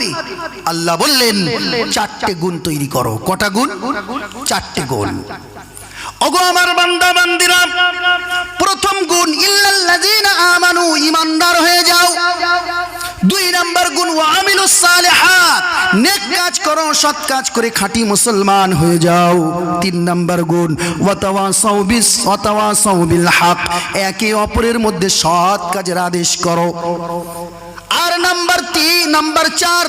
কীভাবে আল্লাহ বললেন, চারটে গুণ তৈরি করো। কটা গুণ? চারটে গুণ। ওগো আমার বান্দা, বান্দিরা, প্রথম গুণ, ইল্লাল্লাযীনা আমানু ইমানদার হয়ে যাও। দুই নাম্বার গুণ সালিহাত নেক কাজ করো, সৎ কাজ করে খাঁটি মুসলমান হয়ে যাও। তিন নাম্বার গুণ বিল হক একে অপরের মধ্যে সৎ কাজের আদেশ করো। আর নাম্বার তিন, নাম্বার চার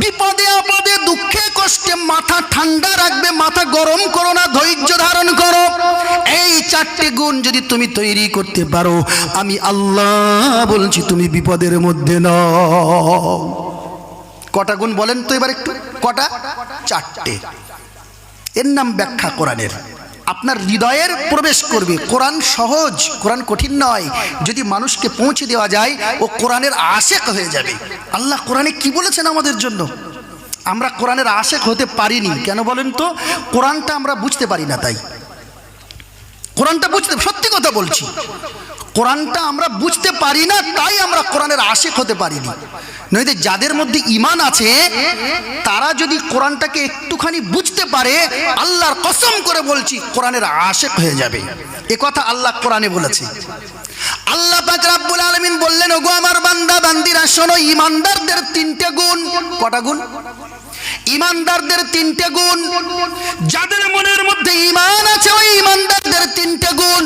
বিপদে আপদে, দুঃখে কষ্টে, মাথা ঠান্ডা রাখবে, মাথা গরম করো না, ধৈর্য ধারণ করো। এই চারটি গুণ যদি তুমি তৈরি করতে পারো, আমি আল্লাহ বলছি, তুমি বিপদের মধ্যে নও। কটা গুণ বলেন তো এবার একটু? কটা? চারটে। এর নাম ব্যাখ্যা কোরআনের। আপনার হৃদয়ের প্রবেশ করবে। কোরআন সহজ, কোরআন কঠিন নয়। যদি মানুষকে পৌঁছে দেওয়া যায়, ও কোরআনের আশেক হয়ে যাবে। আল্লাহ কোরআনে কি বলেছেন আমাদের জন্য? আমরা কোরআনের আশেক হতে পারিনি। কেন বলেন তো? কোরআনটা আমরা বুঝতে পারি না তাই। কোরআনটা বুঝতে, সত্যি কথা বলছি। কোরআনটা আমরা বুঝতে পারি না, তাই আমরা কোরআনের আশেক হতে পারিনি। নইতে যাদের মধ্যে ইমান আছে, তারা যদি কোরআনটাকে একটুখানি বুঝতে পারে, আল্লাহর কসম করে বলছি, কোরআনের আশেক হয়ে যাবে। এ কথা আল্লাহ কোরআনে বলেছে। আল্লাহ পাক রাব্বুল আলামিন বললেন, ওগো আমার বান্দা, বান্দিরা, শোনো ইমানদারদের তিনটে গুণ। কটা গুণ? ইমানদারদের তিনটে গুণ। যাদের মনের মধ্যে ইমান আছে, ওই ইমানদারদের তিনটে গুণ।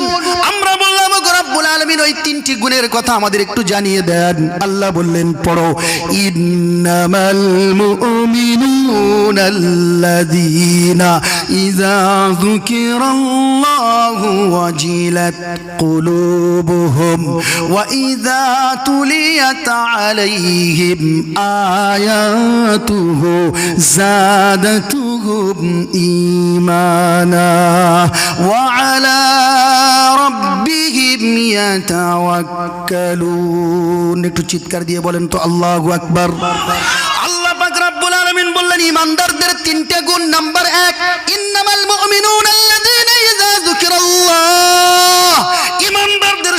আমরা বললাম রব্বুল আলামিন, ওই তিনটি গুণের কথা আমাদের একটু জানিয়ে দেন। আল্লাহ বললেন, পড়ো, ইন্নামাল ইযা যুকিরাল্লাহু ওয়াজিলাত কুলুবুহুম ওয়া ইযা তুলিয়াত আলাইহিম আয়াতুহু زادتهم إيمانا وعلى ربهم يتوكلون একটু চিৎকার দিয়ে বলেন তো আল্লাহু আকবার আল্লাহ পাক রব্বুল আলামিন বললেন ইমানদারদের তিনটে গুণ নাম্বার এক ইন্নামাল মুমিনুনা আল্লাযীনা ইযা যুকিরাল্লাহ ইমানদারদের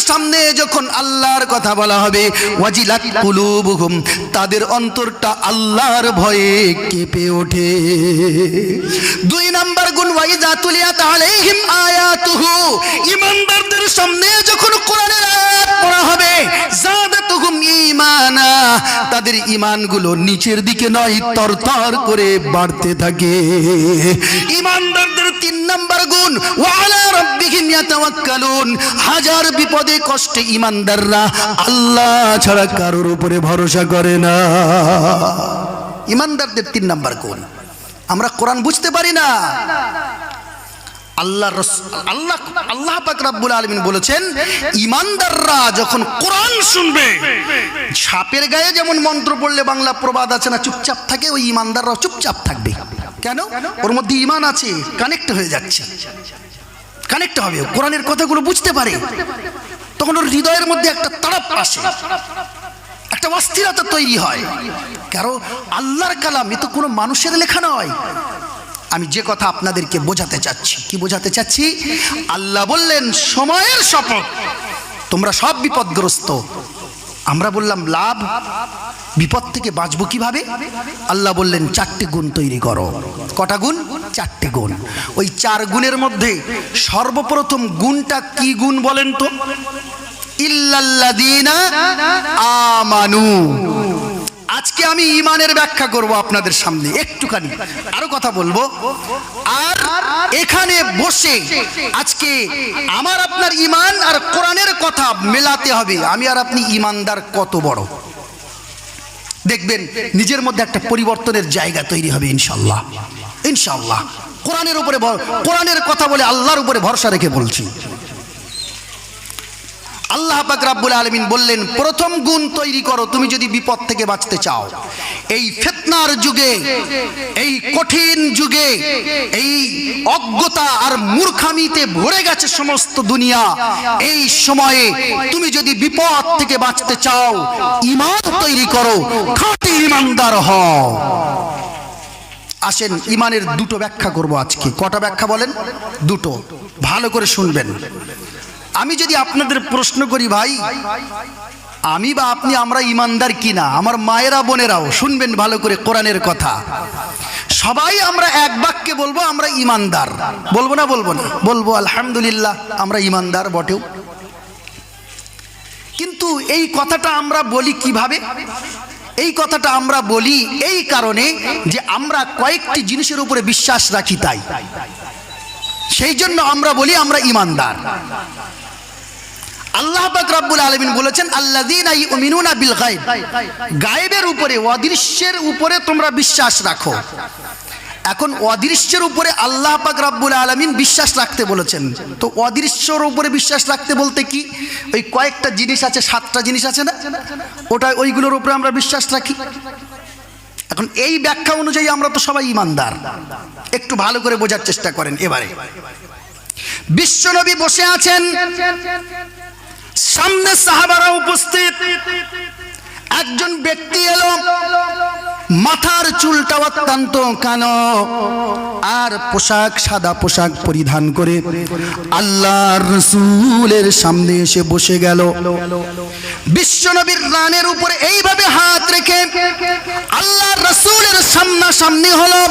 সামনে যখন আল্লাহর কথা বলা হবে, ওয়াজিলাত কুলুবুহুম, তাদের অন্তরটা আল্লাহর ভয়ে কেঁপে ওঠে। দুই নাম্বার গুণ, ওয়াইজা তুলিয়াত আলাইহিম আয়াতুহু, ইমানদারদের সামনে যখন কোরআনের জাদাতুহুম তাদের ঈমানগুলো নিচের দিকে নয়, তরতর করে বাড়তে থাকে। ইমানদারদের তিন নাম্বার গুণ হাজার বিপদে কষ্টে ইমানদাররা আল্লাহ ছাড়া কারোর উপরে ভরসা করে না। ইমানদারদের তিন নাম্বার গুণ। আমরা কোরআন বুঝতে পারি না। আল্লাহ আল্লাহ আল্লাহ পাক রাব্বুল আলামিন বলেছেন, ইমানদাররা যখন কোরআন শুনবে, সাপের গায়ে যেমন মন্ত্র পড়লে বাংলা প্রবাদ আছে না, চুপচাপ থাকে, ওই ইমানদাররা চুপচাপ থাকবে। কেন? ওর মধ্যে ইমান আছে কানেক্ট হয়ে যাচ্ছে। কানেক্ট হবে, কোরআনের কথাগুলো বুঝতে পারে। তখন ওর হৃদয়ের মধ্যে একটা তাড়াপ আসে। একটা অস্থিরতা তৈরি হয়। কারণ আল্লাহর কালাম, এ তো কোনো মানুষের লেখা নয়। আমি যে কথা আপনাদেরকে বোঝাতে চাচ্ছি, কি বোঝাতে চাচ্ছি? আল্লাহ বললেন, সময়ের শপথ। তোমরা সব বিপদগ্রস্ত। আমরা বললাম, লাভ? বিপদ থেকে বাঁচবো কীভাবে? আল্লাহ বললেন, চারটে গুণ তৈরি করো। কটা গুণ? চারটে গুণ। ওই চার গুণের মধ্যে সর্বপ্রথম গুণটা কি গুণ বলেন তো? ইল্লাল্লাযীনা আমানু। আজকে আমি ইমানের ব্যাখ্যা করব আপনাদের সামনে, একটুখানি। আরও কথা বলব। আর এখানে বসে আজকে আমার আপনার ইমান আর কোরআনের কথা মেলাতে হবে। আমি আর আপনি ইমানদার কত বড়? দেখবেন, নিজের মধ্যে একটা পরিবর্তনের জায়গা তৈরি হবে, ইনশাল্লাহ। ইনশাল্লাহ। কোরআনের উপরে কোরআনের কথা বলে আল্লাহর উপরে ভরসা রেখে বলছি। আল্লাহ পাক রাব্বুল আলামিন বললেন, প্রথম গুণ তৈরি করো, তুমি যদি বিপদ থেকে বাঁচতে চাও। এই ফিতনার যুগে, এই কঠিন যুগে, এই অজ্ঞতা আর মূর্খামিতে ভরে গেছে সমস্ত দুনিয়া। এই সময়ে তুমি যদি বিপদ থেকে বাঁচতে চাও ইমান তৈরি করো, খাঁটি ইমানদার হও। আসেন ইমানের দুটো ব্যাখ্যা করব আজকে। কটা ব্যাখ্যা বলেন? দুটো। ভালো করে শুনবেন। আমি যদি আপনাদের প্রশ্ন করি ভাই, আমি বা আপনি আমরা ইমানদার কিনা? আমার মায়েরা, বোনেরাও, শুনবেন ভালো করে কোরআনের কথা। সবাই আমরা এক বাক্যে বলব, আমরা ইমানদার। বলব না বলব না। বলব, আলহামদুলিল্লাহ, আমরা ইমানদার বটেও। কিন্তু এই কথাটা আমরা বলি কীভাবে? এই কথাটা আমরা বলি এই কারণে যে আমরা কয়েকটি জিনিসের উপরে বিশ্বাস রাখি তাই। সেই জন্য আমরা বলি আমরা ইমানদার। আল্লাহ পাক রব্বুল আলামিন বলেছেন, আল্লাযীনা ইউমিনুনা বিল গায়ব। গায়েবের উপরে, অদৃশ্যের উপরে তোমরা বিশ্বাস রাখো। এখন অদৃশ্যের উপরে আল্লাহ পাক রব্বুল আলামিন বিশ্বাস রাখতে বলেছেন। তো অদৃশ্যর উপরে বিশ্বাস রাখতে বলতে কি? ওই কয়েকটা জিনিস আছে, সাতটা জিনিস আছে না? ওটা ওইগুলোর উপরে আমরা বিশ্বাস রাখি। এখন এই ব্যাখ্যা অনুযায়ী আমরা তো সবাই ইমানদার। একটু ভালো করে বোঝার চেষ্টা করেন এবারে। বিশ্বনবী বসে আছেন সামনে সাহাবারা উপস্থিত। একজন ব্যক্তি এলো। মাথার চুলটা অত্যন্ত কালো আর পোশাক, সাদা পোশাক পরিধান করে আল্লাহর রসুলের সামনে এসে বসে গেল। বিশ্বনবীর রানের উপরে এইভাবে হাত রেখে আল্লাহর রসুলের সামনাসামনি হলো।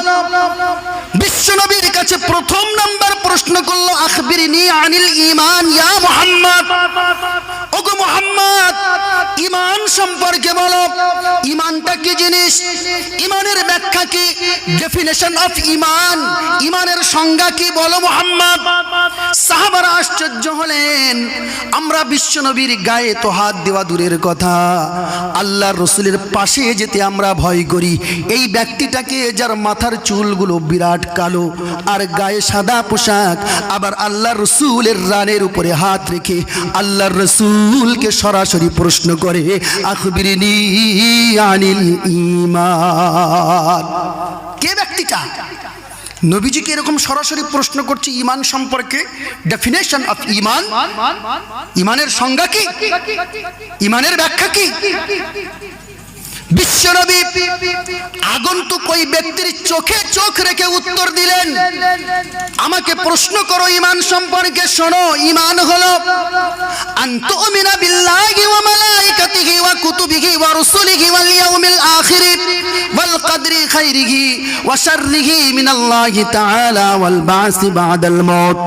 বিশ্বনবীর কাছে প্রথম নাম্বার প্রশ্ন করল, আখবিরিনি আনিল ইমান ইয়া মুহাম্মদ। ওগো মুহাম্মদ ইমান সম্পর্কে বলো। ইমানটা কি জিনিস? ইমানের ব্যাখ্যা কি? ডেফিনেশন অফ ইমান ইমানের সংজ্ঞা কি? বলো মুহাম্মদ। সাহাবারা আশ্চর্য হলেন। আমরা বিশ্বনবীর গায়ে তো হাত দেওয়া দূরের কথা। আল্লাহর রসুলের পাশে যেতে আমরা ভয় করি। এই ব্যক্তিটাকে যার মাথার চুলগুলো বিরাট কালো আর গায়ে সাদা পোশাক, আবার আল্লাহর রসুলের রানের উপরে হাত রেখে আল্লাহর রসুলকে সরাসরি প্রশ্ন করে, আখবিরিনি আনিল ইমান। কে ব্যক্তিটা? নবীজিকে এরকম সরাসরি প্রশ্ন করছে ইমান সম্পর্কে ডেফিনেশন অফ ইমান। ইমানের সংজ্ঞা কি? ইমানের ব্যাখ্যা কি? বিশ্বনবী আগন্তুক ওই ব্যক্তির চোখে চোখ রেখে উত্তর দিলেন, আমাকে প্রশ্ন করো ইমান সম্পর্কে, শোনো, ইমান হলো আনতুমিনা বিল্লাহি ওয়া মালাইকাতিহি ওয়া কুতুবিহি ওয়া রুসুলিহি ওয়াল ইয়াউমিল আখির। কদরি খাইরিহি ওয়া শাররিহি মিনাল্লাহি তাআলা ওয়াল বাসি বাদাল মউত।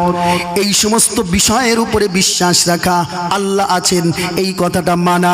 এই সমস্ত বিষয়ের উপরে বিশ্বাস রাখা। আল্লাহ আছেন, এই কথাটা মানা।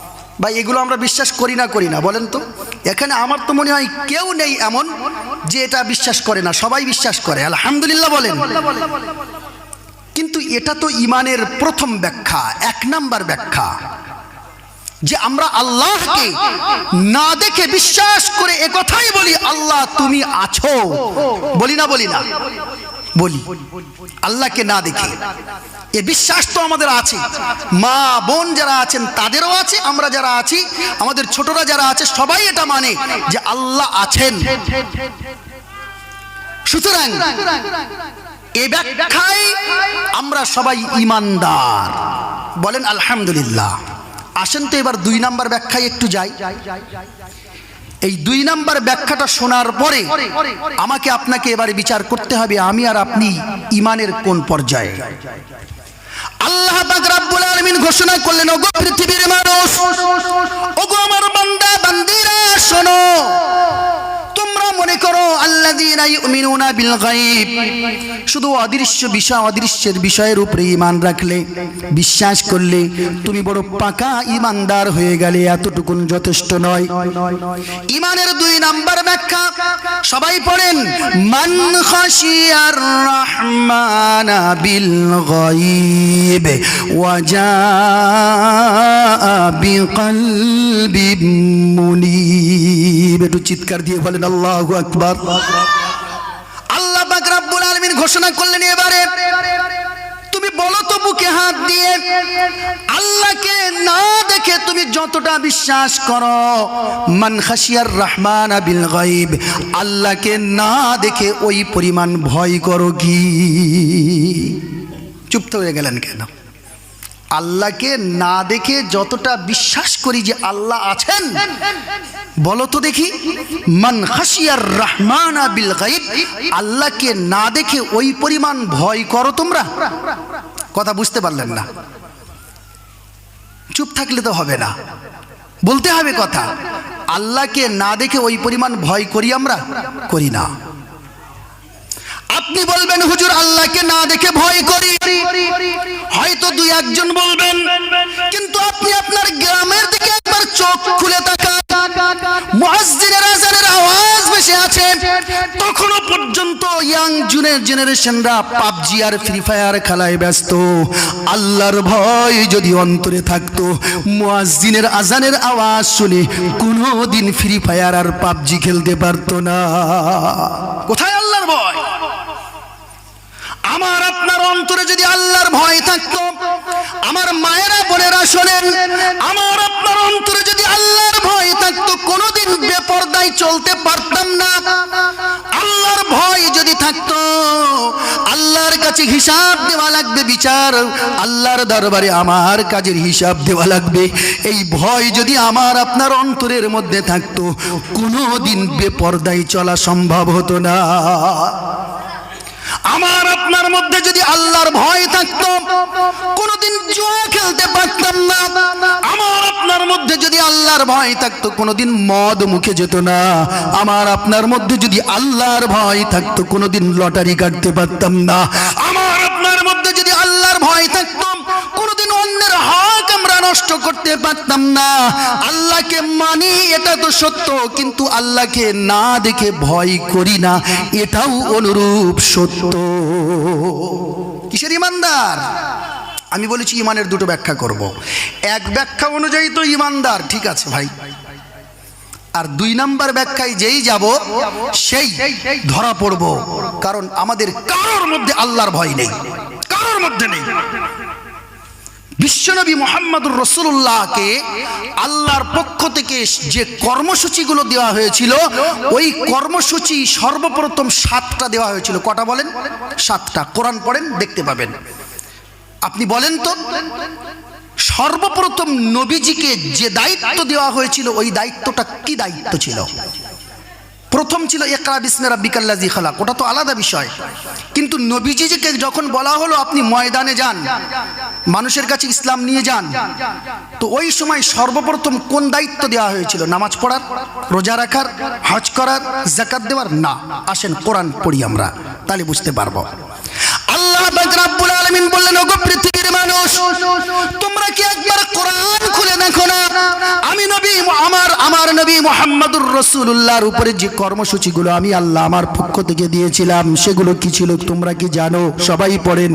ভাই, এগুলো আমরা বিশ্বাস করি না করি না, বলেন তো। এখানে আমার তো মনে হয় কেউ নেই এমন যে এটা বিশ্বাস করে না, সবাই বিশ্বাস করে, আলহামদুলিল্লাহ বলেন। কিন্তু এটা তো ইমানের প্রথম ব্যাখ্যা, এক নাম্বার ব্যাখ্যা। যে আমরা আল্লাহকে না দেখে বিশ্বাস করে একথাই বলি, আল্লাহ তুমি আছো। বলি না বলি না। বলি। আল্লাহকে না দেখে। এ বিশ্বাস তো আমাদের আছে। মা, বোন যারা আছেন, তাদেরও আছে, আমরা যারা আছি, আমাদের ছোটরা যারা আছে, সবাই এটা মানে যে আল্লাহ আছেন। সুতরাং, এ ব্যাখ্যায় আমরা সবাই ইমানদার। বলেন, আলহামদুলিল্লাহ। আসেন তো এবার দুই নাম্বার ব্যাখ্যায় একটু যাই। এই দুই নাম্বার ব্যাখ্যাটা শোনার পরে আমাকে আপনাকে এবারে বিচার করতে হবে, আমি আর আপনি ইমানের কোন পর্যায়ে? আল্লাহ পাক ঘোষণা করলেন, ওগো পৃথিবীর মানুষ, ওগো আমার বান্দা, বান্দিরা, শোনো তোমরা মনে করো গায়ব। শুধু অদৃশ্য বিষয়, অদৃশ্যের বিষয়ের উপরে ঈমান রাখলে, বিশ্বাস করলে, তুমি বড় পাকা ঈমানদার হয়ে গেলে এতটুকুন যথেষ্ট নয়। ঈমানের দুই নাম্বার ব্যাখ্যা, সবাই পড়েন, মান খাশিয়ার রহমানা বিল গায়ব, ওয়া জাআ মুনিব। একটু চিৎকার দিয়ে বলেন আল্লাহু আকবার। আল্লাহ পাক আলামিন ঘোষণা করলেন এবারে, তুমি বলো তো বুকে হাত দিয়ে? আল্লাহকে না দেখে তুমি যতটা বিশ্বাস করো, মান খাসিয়ার রহমান বিল গাইব আল্লাহকে না দেখে ওই পরিমাণ ভয় করো কি? চুপ হয়ে গেলেন কেন? আল্লাহকে না দেখে যতটা বিশ্বাস করি যে আল্লাহ আছেন, বলো তো দেখি, মান খাসিয়ার রহমান বিল গাইব আল্লাহকে না দেখে ওই পরিমাণ ভয় করো তোমরা? কথা বুঝতে পারলেন না। চুপ থাকলে তো হবে না। বলতে হবে কথা, আল্লাহকে না দেখে ওই পরিমাণ ভয় করি আমরা? করি না। আপনি বলবেন, হুজুর, আল্লাহকে না দেখে ভয় করি। হয়তো দুই একজন বলবেন, কিন্তু আপনি আপনার গ্রামের দিকে একবার চোখ খুলে তাকান। মুয়াজ্জিনের আজানের আওয়াজ ভেসে আছে। তখনও পর্যন্ত ইয়াং জুনের জেনারেশনরা পাবজি আর ফ্রি ফায়ার খেলায় ব্যস্ত। আল্লাহর ভয় যদি অন্তরে থাকতো মুয়াজ্জিনের আজানের আওয়াজ শুনে কোনোদিন ফ্রি ফায়ার আর পাবজি খেলতে পারতো না। কোথায় আল্লাহর ভয়? আমার আপনার অন্তরে যদি আল্লাহর ভয় থাকতো, আমার মায়েরা, বোনেরা শোনেন, আমার আপনার অন্তরে যদি আল্লাহর ভয় থাকতো, কোনোদিন বেপরদায় চলতে পারতাম না। আল্লাহর ভয় যদি থাকতো, আল্লাহর কাছে হিসাব দেওয়া লাগবে, বিচার, আল্লাহর দরবারে আমার কাজের হিসাব দেওয়া লাগবে। এই ভয় যদি আমার আপনার অন্তরের মধ্যে থাকতো, কোনোদিন বেপরদায় চলা সম্ভব হতো না। আমার আপনার মধ্যে যদি আল্লাহর ভয় থাকতো, কোনোদিন জুয়া খেলতে পারতাম না। আমার আপনার মধ্যে যদি আল্লাহর ভয় থাকতো, কোনোদিন মদ মুখে যেত না। আমার আপনার মধ্যে যদি আল্লাহর ভয় থাকতো, কোনোদিন লটারি কাটতে পারতাম না। আমার আপনার মধ্যে যদি আল্লাহর ভয় থাকতো কোনোদিন অন্যের হক আমরা নষ্ট করতে পারতাম না। আল্লাহকে মানি, এটা তো সত্য, কিন্তু আল্লাহকে না দেখে ভয় করি না, এটাও অনুরূপ সত্য। কিসের ইমানদার? আমি বলেছি ইমানের দুটো ব্যাখ্যা করব। এক ব্যাখ্যা অনুযায়ী তো ইমানদার, ঠিক আছে ভাই। আর দুই নাম্বার ব্যাখ্যায় যেই যাব, সেই ধরা পড়ব, কারণ আমাদের কারোর মধ্যে আল্লাহর ভয় নেই। কারোর মধ্যে নেই। বিশ্বনবী মোহাম্মদুর রসুল্লাহকে আল্লাহর পক্ষ থেকে যে কর্মসূচিগুলো দেওয়া হয়েছিল, ওই কর্মসূচি সর্বপ্রথম সাতটা দেওয়া হয়েছিল। কটা বলেন? সাতটা। কোরআন পড়েন, দেখতে পাবেন। আপনি বলেন তো, সর্বপ্রথম নবীজিকে যে দায়িত্ব দেওয়া হয়েছিল, ওই দায়িত্বটা কি দায়িত্ব ছিল? প্রথম ছিল একরা বিসমে রাব্বিকাল্লাজি খালাক, ওটা তো আলাদা বিষয়। কিন্তু নবীজিকে যখন বলা হলো, আপনি ময়দানে যান, মানুষের কাছে ইসলাম নিয়ে যান, তো ওই সময় সর্বপ্রথম কোন দায়িত্ব দেওয়া হয়েছিল? নামাজ পড়ার, রোজা রাখার, হজ করার জাকাত দেওয়ার? না, আসেন কোরআন পড়ি আমরা, তাহলে বুঝতে পারব। আল্লাহ বললেন, ওগো পৃথিবীর মানুষ, তোমরা কি একবার কোরআন খুলে দেখো না আমি নবী আমার আমার নবী মোহাম্মদুর রসুল্লাহর উপরে যে কর্মসূচিগুলো আমি আল্লাহ আমার পক্ষ থেকে দিয়েছিলাম, সেগুলো কি ছিল তোমরা কি জানো? সবাই পড়েন।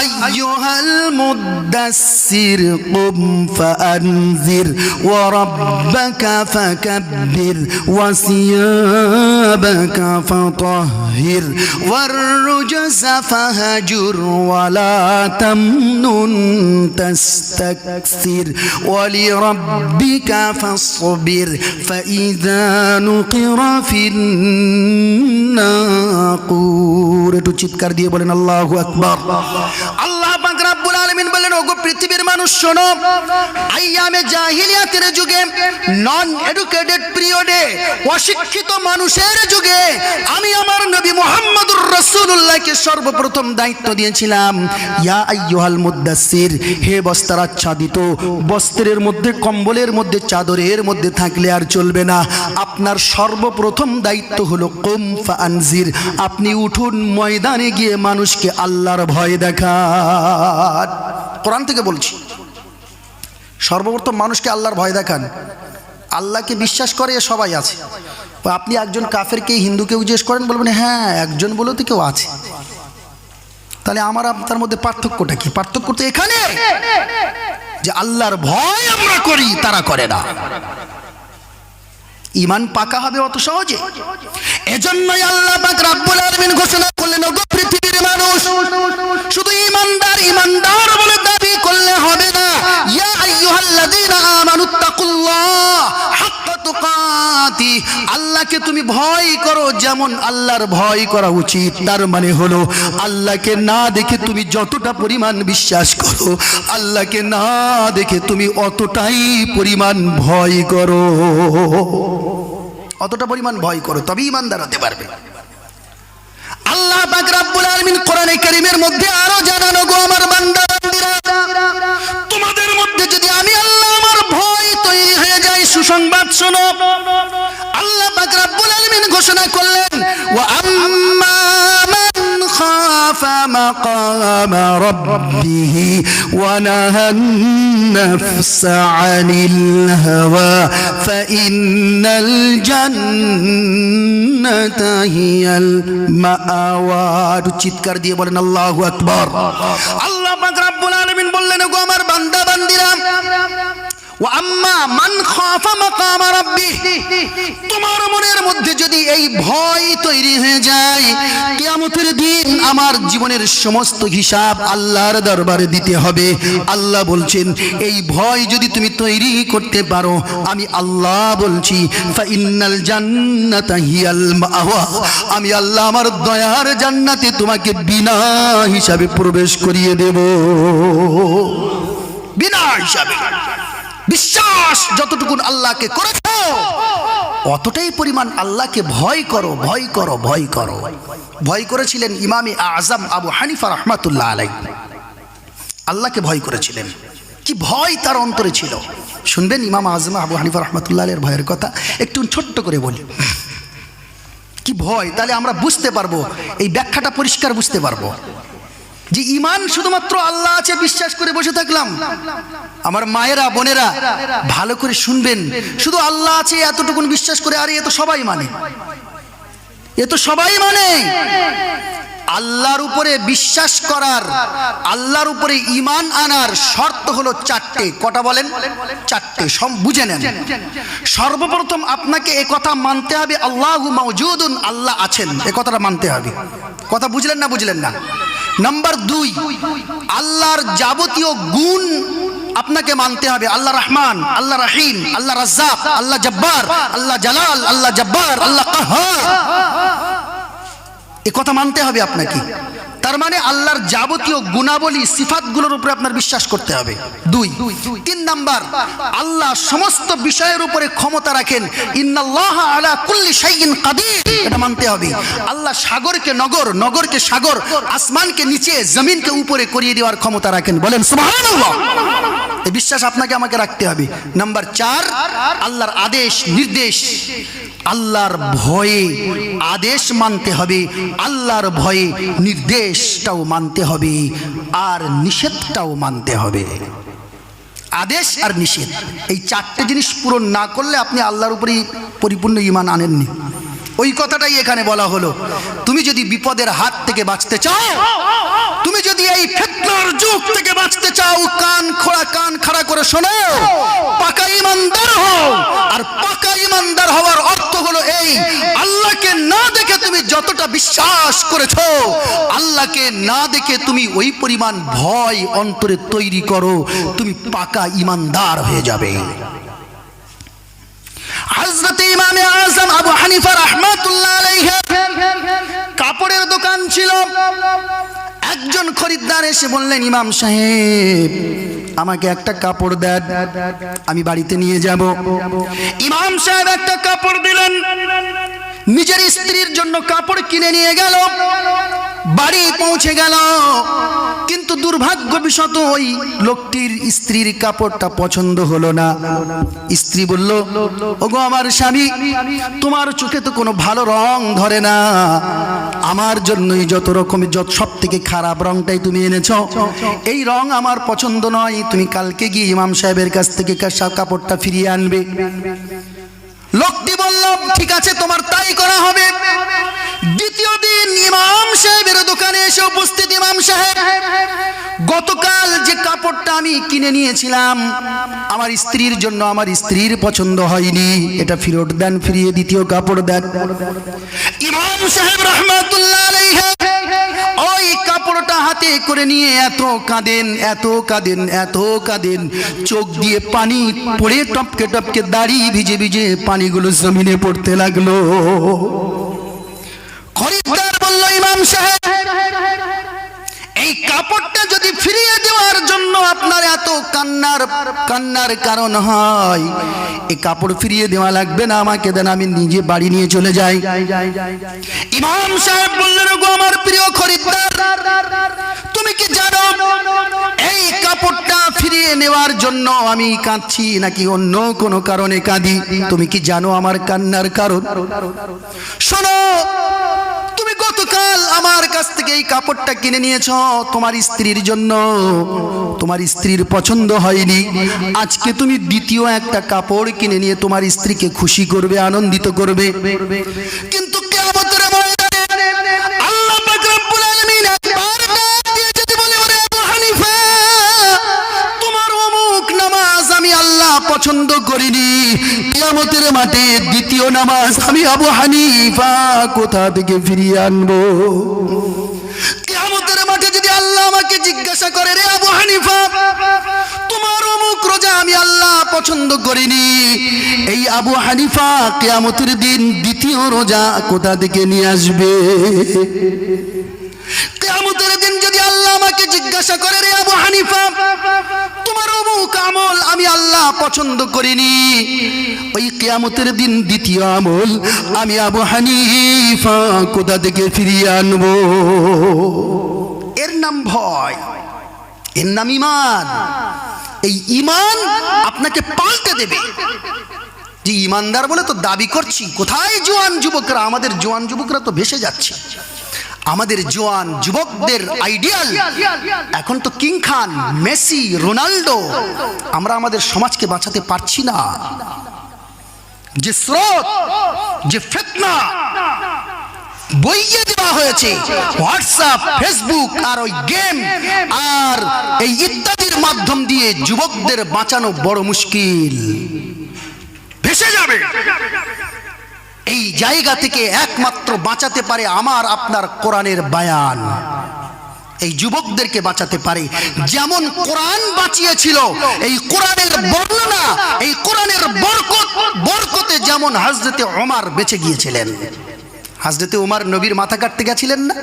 আইয়ুহাল মুদাসসির, কুম ফাআনজির, ওয়া রাব্বাকা ফাকাব্বির, ওয়া সিয়াবাকা ফাতাহহির ওয়ার রুজসা ফাহাজুর, ওয়া লা তামনুন তাস্তাকসির, ওয়া ولربك فاصبر فإذا نقر في الناقور একটু চিৎকার দিয়ে বলেন আল্লাহু আকবার আল্লাহ পাক রাব্বুল আলামিন বলেন ওগো পৃথিবীর মানুষ, শোনো। আইয়ামে জাহিলিয়াতের যুগে নন এডুকেটেড পিরিয়ডে অশিক্ষিত মানুষের যুগে আমি আমার নবী মোহাম্মদুর রসুল্লাহকে সর্বপ্রথম দায়িত্ব দিয়েছিলাম। ইয়া আইয়ুহাল মুদাসসির, হে বস্তার আচ্ছাদিত, বস্ত্রের মধ্যে, কম্বলের মধ্যে, চাদরের মধ্যে থাকলে আর চলবে না। আপনার সর্বপ্রথম দায়িত্ব হলো, কুম ফানজির আপনি উঠুন ময়দানে গিয়ে মানুষকে আল্লাহর ভয় দেখান। কোরআন থেকে বলছি, সর্বপ্রথম মানুষকে আল্লাহর ভয় দেখান। আল্লাহকে বিশ্বাস করে সবাই আছে। আপনি একজন কাফেরকে হিন্দুকে জিজ্ঞেস করেন, বলবেন হ্যাঁ একজন বলেও তো কেউ আছে। তাহলে আমার আপনার মধ্যে পার্থক্যটা কি? পার্থক্য তো এখানে। যে আল্লাহর ভয় আমরা করি, তারা করে না। ইমান পাকা হবে অত সহজে। এজন্যই আল্লাহ পাক রাব্বুল আলামিন ঘোষণা করলেন গো পৃথিবীর মানুষ, শুধু ইমানদার ইমানদার বলে দাবি করলে হবে ইয়া আল্লাহকে তুমি ভয় করো যেমন আল্লাহর ভয় করা উচিত। তার মানে হলো আল্লাহকে না দেখে তুমি যতটা পরিমাণ বিশ্বাস করো, আল্লাহকে না দেখে তুমি অতটাই পরিমাণ ভয় করো। অতটা পরিমাণ ভয় করো তবে ইমান দাঁড়াতে পারবে। আল্লাহ পাক রাব্বুল আলামিন কোরআনে কারীমের মধ্যে আরও জানানো গো আমার বান্দা সুসংবাদ শোনো। আল্লাহ পাক রব্বুল আলামিন ঘোষণা করলেন, ওয়া আম্মা খাফা মাকাম রাব্বিহি ওয়া নাহান নাফসা আনিল হাওয়া ফাইন্নাল জান্নাতা হিয়াল মাআওয়া চিৎকার দিয়ে বলেন, আল্লাহু আকবার। আল্লাহ পাক রব্বুল আলামিন বললেন গো আমার বান্দা বান্দিরা ও আম্মা মান তোমার মনের মধ্যে যদি এই ভয় তৈরি হয়ে যায়, কিয়ামতের দিন আমার জীবনের সমস্ত হিসাব আল্লাহর দরবারে দিতে হবে। আল্লাহ বলছেন, এই ভয় যদি তুমি তৈরি করতে পারো, আমি আল্লাহ বলছি আমি আল্লাহ আমার দয়ার জান্নাতে তোমাকে বিনা হিসাবে প্রবেশ করিয়ে দেব। বিনা হিসাবে। বিশ্বাস যতটুকুন আল্লাহকে করেছ, অতটাই পরিমাণ আল্লাহকে ভয় করো ভয় করো ভয় করো। ভয় করেছিলেন ইমামি আজম আবু হানিফা রহমাতুল্লাহ আলাই আল্লাহকে ভয় করেছিলেন। কি ভয় তার অন্তরে ছিল। শুনবেন ইমাম আজম আবু হানিফা রহমাতুল্লাহ আলের ভয়ের কথা? একটু ছোট্ট করে বলি। কি ভয়? তাহলে আমরা বুঝতে পারব। এই ব্যাখ্যাটা পরিষ্কার বুঝতে পারব। যে ইমান শুধুমাত্র আল্লাহ আছে, বিশ্বাস করে বসে থাকলাম। আমার মায়েরা, বোনেরা, ভালো করে শুনবেন। শুধু আল্লাহ আছে, এতটুকুন বিশ্বাস করে, আরে এ তো সবাই মানে। এ তো সবাই মানে। আল্লাহর উপরে বিশ্বাস করার, আল্লাহর উপরে ইমান আনার শর্ত হলো চারটে। কটা বলেন? চারটে। সব বুঝে নেন। সর্বপ্রথম আপনাকে এ কথা মানতে হবে, আল্লাহ মৌজুদুন আল্লাহ আছেন। এ কথাটা মানতে হবে। কথা বুঝলেন না বুঝলেন না? নাম্বার দুই, আল্লাহর যাবতীয় গুণ আপনাকে মানতে হবে। আল্লাহ রহমান, আল্লাহ রাহিম, আল্লাহ রাজ্জাক, আল্লাহ জব্বার, আল্লাহ জালাল, আল্লাহ জব্বার, আল্লাহ এ কথা মানতে হবে আপনাকে। তার মানে আল্লাহর যাবতীয় গুণাবলী, সিফাতগুলোর উপরে আপনার বিশ্বাস করতে হবে। দুই, তিন নাম্বার, আল্লাহ সমস্ত বিষয়ের উপরে ক্ষমতা রাখেন। ইন্নাল্লাহ আলা কুল্লি শাইইন কাদির। মানতে হবে। আল্লাহ সাগরকে নগর, নগরকে সাগর, আসমানকে নিচে, জমিনকে উপরে করিয়ে দেওয়ার ক্ষমতা রাখেন। বলেন, সুবহানাল্লাহ। এই বিশ্বাস আপনাকে আমাকে রাখতে হবে। নাম্বার চার, আল্লাহর আদেশ, নির্দেশ। আল্লাহর ভয়ে আদেশ মানতে হবে। আল্লাহর ভয়ে নির্দেশটাও মানতে হবে আর নিষেধটাও মানতে হবে। আদেশ আর নিষেধ, এই চারটে জিনিস পূরণ না করলে আপনি আল্লাহর উপরেই পরিপূর্ণ ইমান আনেননি। ওই কথাটাই এখানে বলা হলো। তুমি যদি বিপদের হাত থেকে বাঁচতে চাও তুমি যদি এই ফেতনার যুগ থেকে বাঁচতে চাও, কান খোড়া, কান খাড়া করে শোনো। পাকা ইমানদার হও। আর পাকা ইমানদার হওয়ার অর্থ হলো এই, আল্লাহকে না দেখে তুমি যতটা বিশ্বাস করেছ, আল্লাহকে না দেখে তুমি ওই পরিমাণ ভয় অন্তরে তৈরি করো, তুমি পাকা ইমানদার হয়ে যাবে। হজরত ইমামে আজম আবু হানিফা রহমাতুল্লাহ আলাইহি কাপড়ের দোকান ছিল একজন খরিদ্দার এসে বললেন, ইমাম সাহেব, আমাকে একটা কাপড় দেন, আমি বাড়িতে নিয়ে যাব। ইমাম সাহেব একটা কাপড় দিলেন। নিজের স্ত্রীর জন্য কাপড় কিনে নিয়ে গেল, বাড়ি পৌঁছে গেল। কিন্তু দুর্ভাগ্যবশত ওই লোকটির স্ত্রীর কাপড়টা পছন্দ হলো না। স্ত্রী বলল, ওগো আমার স্বামী, তোমার চোখে তো কোনো ভালো রং ধরে না। আমার জন্যই যত রকমের যত সব থেকে খারাপ রংটাই তুমি এনেছো। এই রং আমার পছন্দ নয়, তুমি কালকে গিয়ে ইমাম সাহেবের কাছ থেকে কাপড়টা ফিরিয়ে আনবে। লোকটি বলল ঠিক আছে, তোমার তাই করা হবে। দ্বিতীয় দিন ইমাম সাহেবের দোকানে এসে উপস্থিত ইমাম সাহেব, গতকাল যে কাপড়টা আমি কিনে নিয়েছিলাম, আমার স্ত্রীর জন্য আমার স্ত্রীর পছন্দ হয়নি। এটা ফেরত দেন, ফিরিয়ে দ্বিতীয় কাপড় দেন। ইমাম সাহেব রহমাতুল্লাহ ওই কাপড়টা হাতে করে নিয়ে এত কাঁদেন এত কাঁদেন এত কাঁদেন। চোখ দিয়ে পানি পড়ে টপকে টপকে দাড়ি ভিজে ভিজে পানিগুলো জমিনে পড়তে লাগল। খরিদ্দার বলল, ইমাম সাহেব, এই ফিরিয়ে দেওয়ার জন্য আপনার এত কান্নার কান্নার কারণ হয়। এই কাপড় ফিরিয়ে দেওয়া লাগবে না, আমাকে দেন, আমি নিজে বাড়ি নিয়ে চলে যাই। ইমাম সাহেব বললেন গো আমার প্রিয় খরিদ্দার, তুমি কি জানো, এই কাপড়টা ফিরিয়ে নেওয়ার জন্য আমি কাঁদছি নাকি অন্য কোনো কারণে কাঁদি? তুমি কি জানো আমার কান্নার কারণ? শোনো গতকাল আমার কাছ থেকে এই কাপড়টা কিনে নিয়েছ তোমার স্ত্রীর জন্য। তোমার স্ত্রীর পছন্দ হয়নি। আজকে তুমি দ্বিতীয় একটা কাপড় কিনে নিয়ে তোমার স্ত্রীকে খুশি করবে, আনন্দিত করবে। কিন্তু কিয়ামতের মাঠে দ্বিতীয় নামাজ আমি আবু হানিফা কোথা থেকে ফিরিয়ে আনব? কিয়ামতের মাঠে যদি আল্লাহ আমাকে জিজ্ঞাসা করে, রে আবু হানিফা, তোমার অমুক রোজা আমি আল্লাহ পছন্দ করিনি। এই আবু হানিফা কিয়ামতের দিন দ্বিতীয় রোজা কোথা থেকে নিয়ে আসবে? জিজ্ঞাসা করে, রে আবু হানিফা, তোমার অমুক আমল আমি আল্লাহ পছন্দ করিনি। ওই কিয়ামতের দিন দ্বিতীয় আমল আমি আবু হানিফা কোথা থেকে ফিরিয়ে আনব? এর নাম ভয়, এর নাম ইমান এই ইমান আপনাকে পাল্টে দেবে। যে ইমানদার বলে তো দাবি করছি, কোথায় জোয়ান যুবকরা? আমাদের জোয়ান যুবকরা তো ভেসে যাচ্ছে। আমাদের জোয়ান যুবকদের আইডিয়াল এখন তো কিং খান মেসি রোনাল্ডো। আমরা আমাদের সমাজকে বাঁচাতে পারছি না। যে স্রোত যে ফেতনা বইয়ে দেওয়া হয়েছে হোয়াটসঅ্যাপ ফেসবুক আর ওই গেম। আর এই ইত্যাদির মাধ্যম দিয়ে যুবকদের বাঁচানো বড় মুশকিল। ভেসে যাবে। এই জায়গা থেকে একমাত্র বাঁচাতে পারে আমার, আপনার কোরআনের বায়ান। এই যুবকদেরকে বাঁচাতে পারে। যেমন কোরআন বাঁচিয়েছিল, এই কোরআনের বর্ণনা, এই কোরআনের বরকত, বরকতে যেমন হাজরতে ওমার বেঁচে গিয়েছিলেন। হাজরতে ওমার নবীর মাথা কাটতে গেছিলেন না?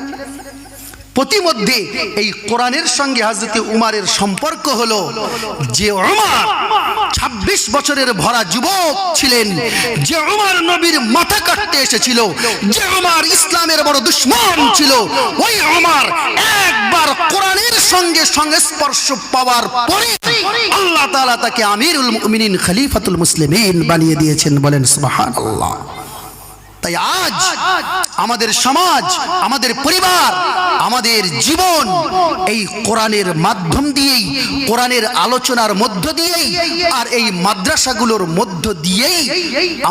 প্রতিমধ্যে এই কোরআনের সঙ্গে হাজরতে উমারের সম্পর্ক হলো যে উমার ২৬ বছরের ভরা যুবক ছিলেন, যে উমার নবীর মাথা কাটতে এসেছিল, যে উমার ইসলামের বড় দুশ্মন ছিল, ওই উমার একবার কোরআনের সঙ্গে সংস্পর্শ পাওয়ার পরে আল্লাহ তাআলা তাকে আমিরুল মুমিনিন খলিফাতুল মুসলিমিন বানিয়ে দিয়েছেন বলেন সুবহানাল্লাহ। তাই আজ আমাদের সমাজ, আমাদের পরিবার, আমাদের জীবন এই কোরআনের মাধ্যম দিয়েই, কোরআনের আলোচনার মধ্য দিয়েই আর এই মাদ্রাসাগুলোর মধ্য দিয়েই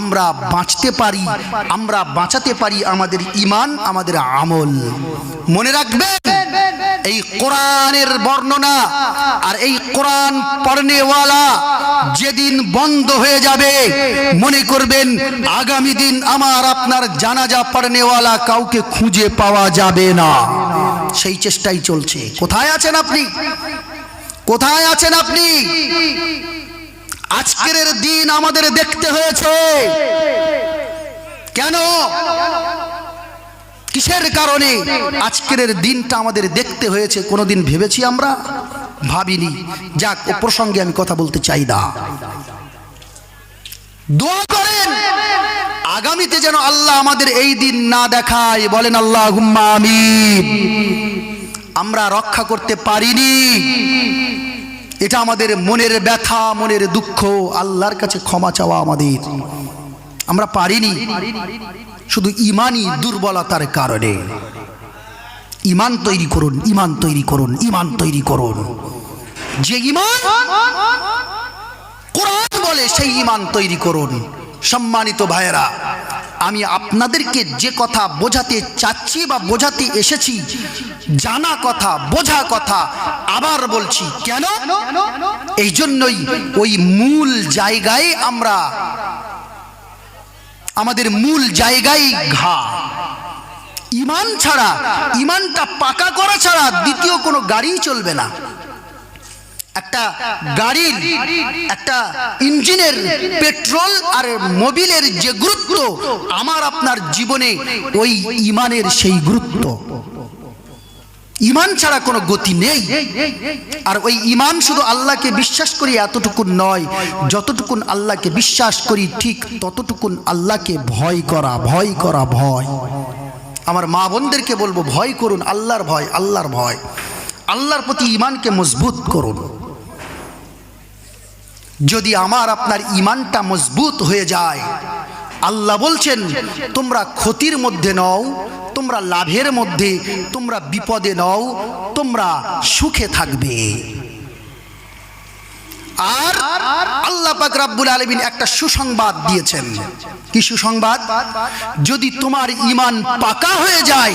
আমরা বাঁচতে পারি, আমরা বাঁচাতে পারি আমাদের ইমান, আমাদের আমল। মনে রাখবেন এই কোরআনের বর্ণনা আর এই কোরআন পড়নেওয়ালা যেদিন বন্ধ হয়ে যাবে, মনে করবেন আগামী দিন আমার আপনার জানাজা পড়নেওয়ালা কাউকে খুঁজে পাওয়া যাবে না। সেই চেষ্টাই চলছে। কোথায় আছেন আপনি? কোথায় আছেন আপনি? আজকের দিন আমাদের দেখতে হয়েছে। কেন? কিসের কারণে? আজকের দিনটা আমাদের দেখতে হয়েছে, কোনোদিন ভেবেছি আমরা? ভাবিনি। যাক, ও প্রসঙ্গে আমি কথা বলতে চাই না। দোয়া করেন, আগামীতে যেন আল্লাহ আমাদের এই দিন না দেখায়। বলেন আল্লাহ আমিন। আমরা রক্ষা করতে পারিনি। এটা আমাদের মনের ব্যথা, মনের দুঃখ। আল্লাহর কাছে ক্ষমা চাওয়া আমাদের। আমরা পারিনি। শুধু ইমানই দুর্বলতার কারণে। ইমান তৈরি করুন ইমান তৈরি করুন ইমান তৈরি করুন। যে ইমান কোরআন বলে সেই ইমান তৈরি করুন। সম্মানিত ভাইয়েরা আমি আপনাদেরকে যে কথা বোঝাতে চাচ্ছি বা বোঝাতে এসেছি জানা কথা বোঝা কথা আবার বলছি কেন? এই জন্যই ওই মূল জায়গায় আমরা আমাদের মূল জায়গায় ঘা। ইমান ছাড়া, ইমানটা পাকা করা ছাড়া দ্বিতীয় কোনো গাড়ি চলবে না। একটা গাড়ির, একটা ইঞ্জিনের পেট্রোল আর মোবিলের যে গুরুত্ব, আমার আপনার জীবনে ওই ইমানের সেই গুরুত্ব। ইমান ছাড়া কোনো গতি নেই। আর ওই ইমান শুধু আল্লাহকে বিশ্বাস করি এতটুকুন নয় যতটুকুন আল্লাহকে বিশ্বাস করি ঠিক ততটুকুন আল্লাহকে ভয় করা ভয় করা ভয়। আমার মা বোনদেরকে বলব ভয় করুন আল্লাহর ভয় আল্লাহর ভয়। আল্লাহর প্রতি ইমানকে মজবুত করুন। যদি আমার আপনার ইমানটা মজবুত হয়ে যায় আল্লাহ বলছেন, তোমরা ক্ষতির মধ্যে নও, তোমরা লাভের মধ্যে, তোমরা বিপদে নও, তোমরা সুখে থাকবে। আর আল্লাহ পাক রাব্বুল আলামিন একটা সুসংবাদ দিয়েছেন। কি সুসংবাদ? যদি তোমার ইমান পাকা হয়ে যায়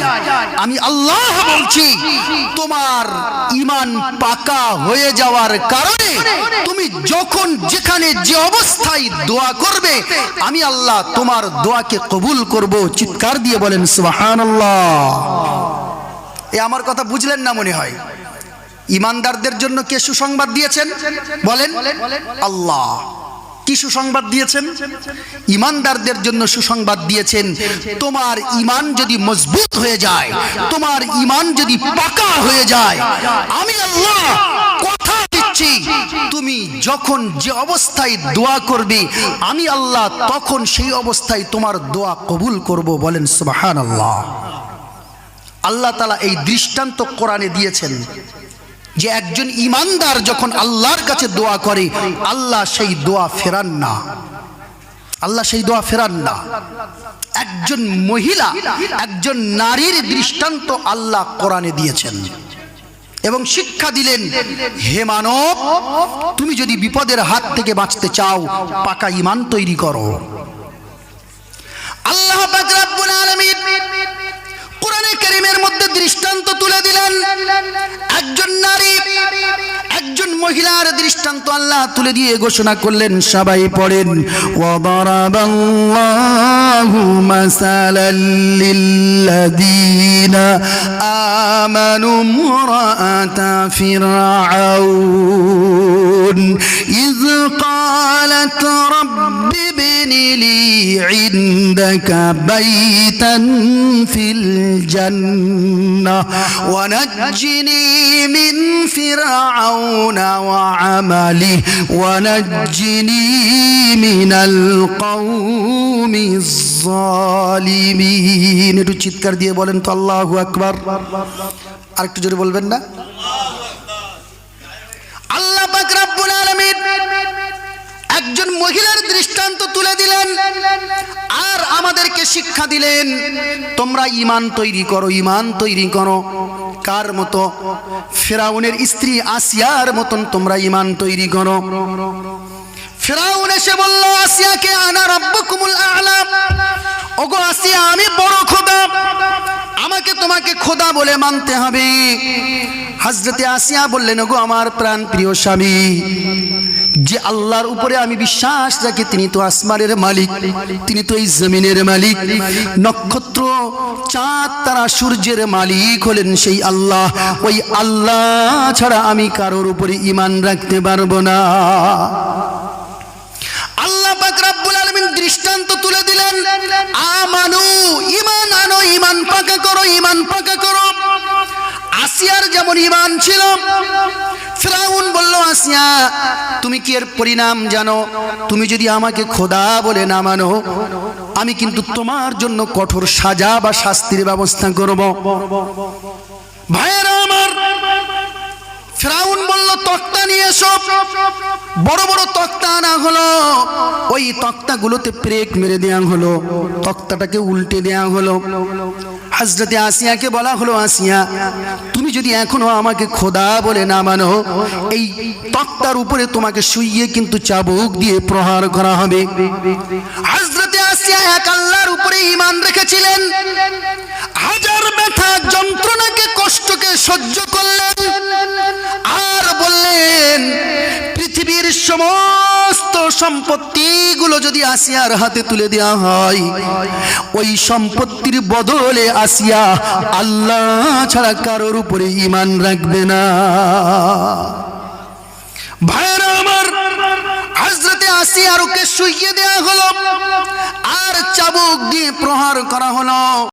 আমি আল্লাহ বলছি তোমার ইমান পাকা হয়ে যাওয়ার কারণে তুমি যখন যেখানে যে অবস্থায় দোয়া করবে আমি আল্লাহ তোমার দোয়াকে কবুল করব চিৎকার দিয়ে বলেন সুবহানাল্লাহ। এ আমার কথা বুঝলেন না মনে হয়? ইমানদারদের জন্য কে সুসংবাদ দিয়েছেন? বলেন, আল্লাহ। কি সুসংবাদ দিয়েছেন? ইমানদারদের জন্য সুসংবাদ দিয়েছেন, তোমার ইমান যদি মজবুত হয়ে যায়, তোমার ইমান যদি পাকা হয়ে যায়, আমি আল্লাহ কথা দিচ্ছি, তুমি যখন যে অবস্থায় দোয়া করবে, আমি আল্লাহ তখন সেই অবস্থায় তোমার দোয়া কবুল করব, বলেন সুবাহান আল্লাহ আল্লাহ তালা এই দৃষ্টান্ত কোরআনে দিয়েছেন যে একজন ইমানদার যখন আল্লাহর কাছে দোয়া করে, আল্লাহ সেই দোয়া ফেরান না। আল্লাহ সেই দোয়া ফেরান না। একজন মহিলা, একজন নারীর দৃষ্টান্ত আল্লাহ কোরআনে দিয়েছেন। এবং শিক্ষা দিলেন, হে মানব, তুমি যদি বিপদের হাত থেকে বাঁচতে চাও, পাকা ইমান তৈরি করো। আল্লাহ কোরআনে কারীমের মধ্যে দৃষ্টান্ত তুলে দিলেন। একজন নারী, একজন মহিলার দৃষ্টান্ত আল্লাহ তুলে দিয়ে ঘোষণা করলেন, সবাই পড়েন, ওয়াদারাবাল্লাহু মাসালাল লিল্লাযীনা আমানু ইমরাআতা ফিরআউন। ইয قالت رب ابن لي عندك بيتا في الجنة ونجني من فرعون وعمله ونجني من القوم الظالمين একটু চিৎকার দিয়ে বলেন তো আল্লাহু আকবার আরেকটু জোরে বলবেন না মহিলার দৃষ্টান্ত তুলে দিলেন আর আমাদেরকে শিক্ষা দিলেন, তোমরা ইমান তৈরি করো ইমান তৈরি করো। কার মতো? ফেরাউনের স্ত্রী আসিয়ার মতন তোমরা ইমান তৈরি করো। ফেরাউন এসে বলল, আসিয়াকে আনা রব্বকুমুল আ'লা। ওগো আসিয়া, আমি বড় খোদা। আমাকে তোমাকে খোদা বলে মানতে হবে। হাজরতে আসিয়া বললেন, ওগো আমার প্রাণ প্রিয় স্বামী যে আল্লাহর উপরে আমি বিশ্বাস রাখি, তিনি তো আসমানের মালিক, তিনি তো এই জমিনের মালিক। নক্ষত্র চাঁদ তারা সূর্যের মালিক হলেন সেই আল্লাহ। ওই আল্লাহ ছাড়া আমি কারোর উপরে ইমান রাখতে পারব না। আল্লাহ পাক আলামিন দৃষ্টান্ত তুলে দিলেন, আমানু ইমান আনো ইমান পাকা করো ইমান পাকা করো। আসিয়ার যেমন ইমান ছিল, ফিরাউন বলল, আসিয়া, তুমি কি এর পরিণাম জানো? তুমি যদি আমাকে খোদা বলে না মানো, আমি কিন্তু তোমার জন্য কঠোর সাজা বা শাস্তির ব্যবস্থা করব। ভাইয়েরা আমার, ফেরাউন বলল, তক্তা নিয়ে এসো। বড় বড় তক্তা আনা হলো। ওই তক্তাগুলোতে প্রেক মেরে দেওয়া হলো। তক্তাটাকে উল্টে দেওয়া হলো। হাজরতে আসিয়াকে বলা হলো, আসিয়া, তুমি যদি এখনও আমাকে খোদা বলে না মানো, এই তক্তার উপরে তোমাকে শুইয়ে কিন্তু চাবুক দিয়ে প্রহার করা হবে। হাজরতে আসিয়া এক আল্লাহর উপরে ইমান রেখেছিলেন। হাজার ব্যথা যন্ত্রণাকে, কষ্টকে সহ্য করলেন। আর বললেন, পৃথিবীর সমস্ত সম্পত্তিগুলো যদি আসিয়ার হাতে তুলে দেওয়া হয়, ওই সম্পত্তির বদলে আসিয়া আল্লাহ ছাড়া কারোর উপরে ইমান রাখবে না। ভাইরা আমার হাজরতে আসিয়ার ওকে শুইয়ে দেওয়া হলো, আর চাবুক দিয়ে প্রহার করা হলো।